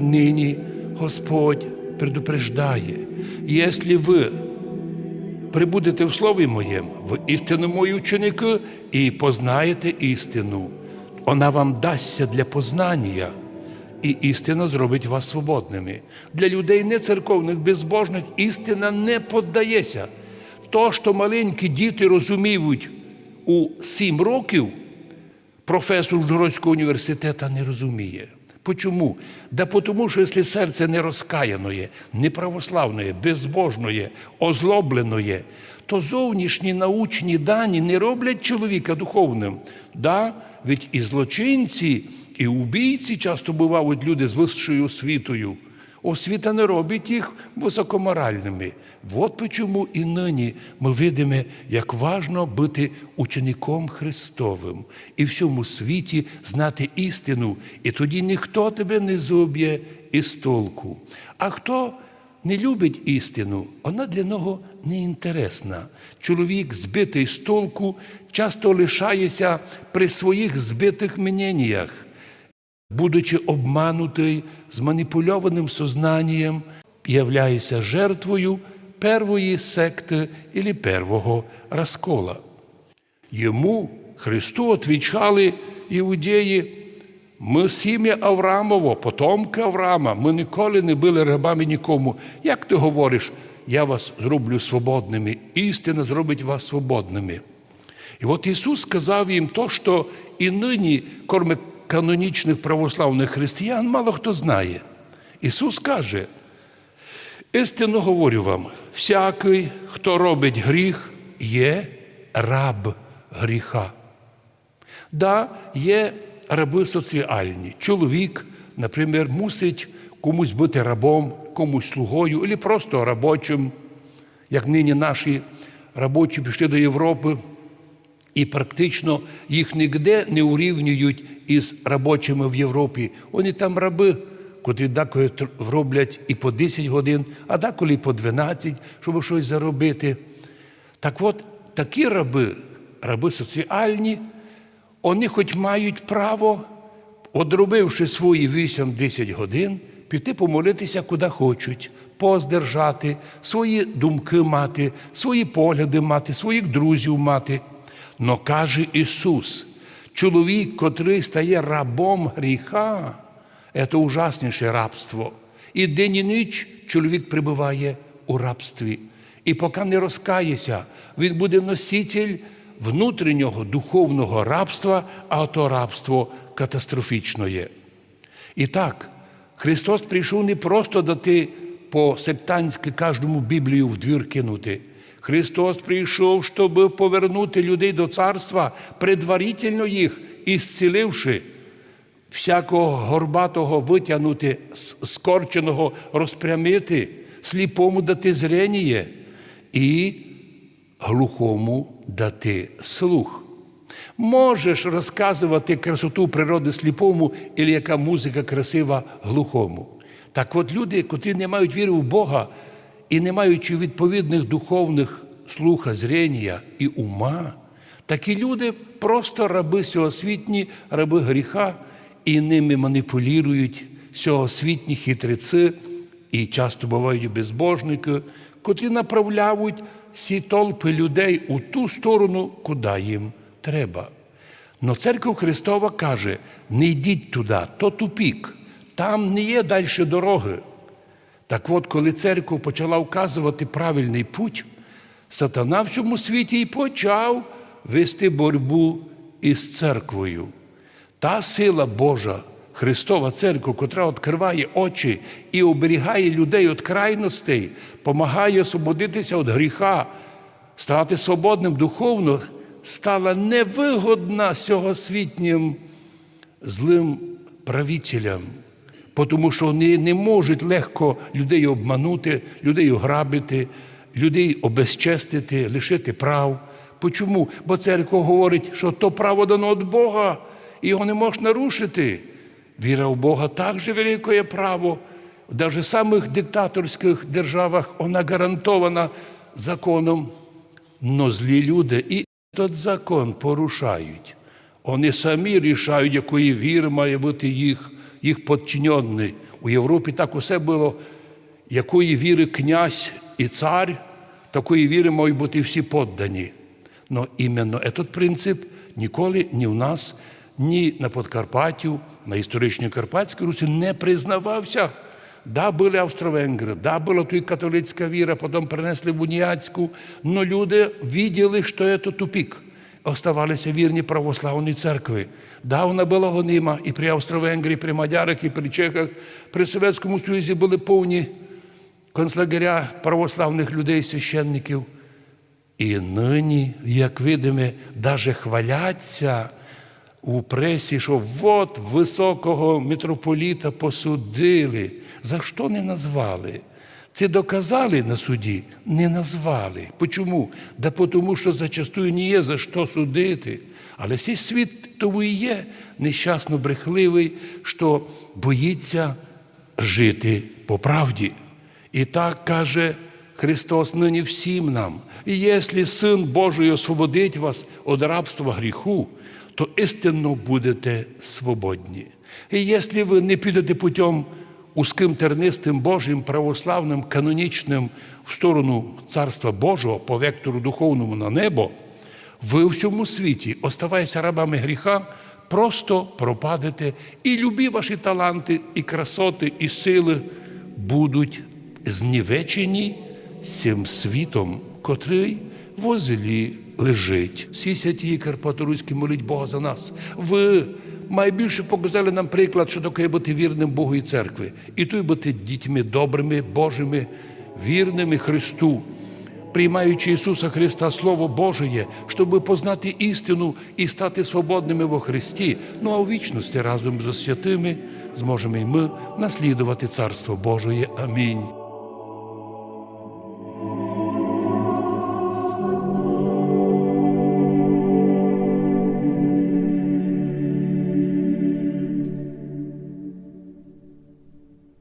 Нині Господь предупреждає, якщо ви прибудете в Слові Моєму, в істину мої ученики, і познаєте істину, вона вам дасться для познання, і істина зробить вас свободними. Для людей нецерковних, безбожних істина не поддається. То, що маленькі діти розуміють у сім років, професор Ужгородського університету не розуміє. Почому? Да тому, що якщо серце не розкаяноє, неправославної, безбожної, озлобленої, то зовнішні научні дані не роблять чоловіка духовним. Да, ведь і злочинці, і убійці часто бувають люди з вищою освітою. Освіта не робить їх високоморальними. От чому і нині ми видимо, як важно бути учеником Христовим і в цьому світі знати істину, і тоді ніхто тебе не зуб'є із толку. А хто не любить істину, вона для нього не інтересна. Чоловік, збитий з толку, часто лишається при своїх збитих мненнях будучи обманутий, зманіпульованим сознанням, являється жертвою первої секти или первого розкола. Йому Христу отвічали іудеї, ми сім'я Аврамово, потомки Авраама, ми ніколи не були рабами нікому. Як ти говориш, я вас зроблю свободними, істина зробить вас свободними. І от Ісус сказав їм то, що і нині, кроме канонічних православних християн, мало хто знає. Ісус каже, істинно говорю вам, всякий, хто робить гріх, є раб гріха. Да, є раби соціальні. Чоловік, наприклад, мусить комусь бути рабом, комусь слугою, або просто робочим, як нині наші робочі пішли до Європи, і практично їх ніде не урівнюють із робочими в Європі. Вони там раби, котрі деколи роблять і по 10 годин, а деколи і по 12, щоб щось заробити. Так от, такі раби, раби соціальні, вони хоч мають право, одробивши свої 8-10 годин, піти помолитися куди хочуть, поздержати, свої думки мати, свої погляди мати, своїх друзів мати. Но каже Ісус, чоловік, котрий стає рабом гріха, це ужасніше рабство. І день і ніч чоловік прибуває у рабстві. І поки не розкається, він буде носитель внутрішнього духовного рабства, а то рабство катастрофічне. І так, Христос прийшов не просто дати по сектантськи кожному Біблію в двір кинути. Христос прийшов, щоб повернути людей до царства, предварительно їх, ісціливши, всякого горбатого витягнути, скорченого розпрямити, сліпому дати зрення і глухому дати слух. Можеш розказувати красоту природи сліпому, і яка музика красива глухому. Так от люди, котрі не мають віри в Бога, і не маючи відповідних духовних слуха, зрення і ума, такі люди просто раби сьогосвітні, раби гріха, і ними маніпулюють сьогосвітні хитреці, і часто бувають безбожники, котрі направляють всі толпи людей у ту сторону, куди їм треба. Но церква Христова каже: не йдіть туди, то тупік, там не є далі дороги. Так от, коли церква почала вказувати правильний путь, сатана в цьому світі і почав вести боротьбу із церквою. Та сила Божа, Христова Церква, котра відкриває очі і оберігає людей від крайностей, допомагає освободитися від гріха, стати свободним духовно, стала невигодна сьогосвітнім злим правителям тому що вони не можуть легко людей обманути, людей ограбити, людей обезчестити, лишити прав. Чому? Бо церква говорить, що то право дано від Бога, і його не можна нарушити. Віра в Бога також велике право. Навіть в самих диктаторських державах вона гарантована законом. Но злі люди і той закон порушають. Вони самі рішають, якої віри має бути їх їх подчиненный. У Європі так усе було, якої віри князь і цар, такої віри мають бути всі поддані. Но іменно этот принцип ніколи ні в нас, ні на Подкарпаттю, на історичній Карпатській Русі не признавався. Да, були австро-венгри, да, була тут католицька віра, потім принесли в уніатську, но люди виділи, що це тупик. Оставалися вірні православній церкві. Да, вона була гонима і при Австро-Венгрії, при Мадярах, і при Чехах. При Совєтському Союзі були повні концлагеря православних людей, священників. І нині, як видимо, навіть хваляться у пресі, що от високого митрополіта посудили. За що не назвали? Це доказали на суді? Не назвали. Почому? Да тому, що зачастую не є за що судити. Але цей світ тому і є нещасно брехливий, що боїться жити по правді. І так каже Христос нині всім нам. І якщо Син Божий освободить вас від рабства гріху, то істинно будете свободні. І якщо ви не підете путем узким тернистим Божим, православним, канонічним в сторону Царства Божого по вектору духовному на небо, ви в цьому світі, оставаяся рабами гріха, просто пропадете, і любі ваші таланти, і красоти, і сили будуть знівечені цим світом, котрий в озелі лежить. Всі святі Карпаторуські моліть Бога за нас. Ви найбільше показали нам приклад, що таке бути вірним Богу і церкві. І то й бути дітьми добрими, Божими, вірними Христу приймаючи Ісуса Христа Слово Божеє, щоб познати істину і стати свободними во Христі. Ну а у вічності разом зі святими зможемо і ми наслідувати Царство Божеє. Амінь.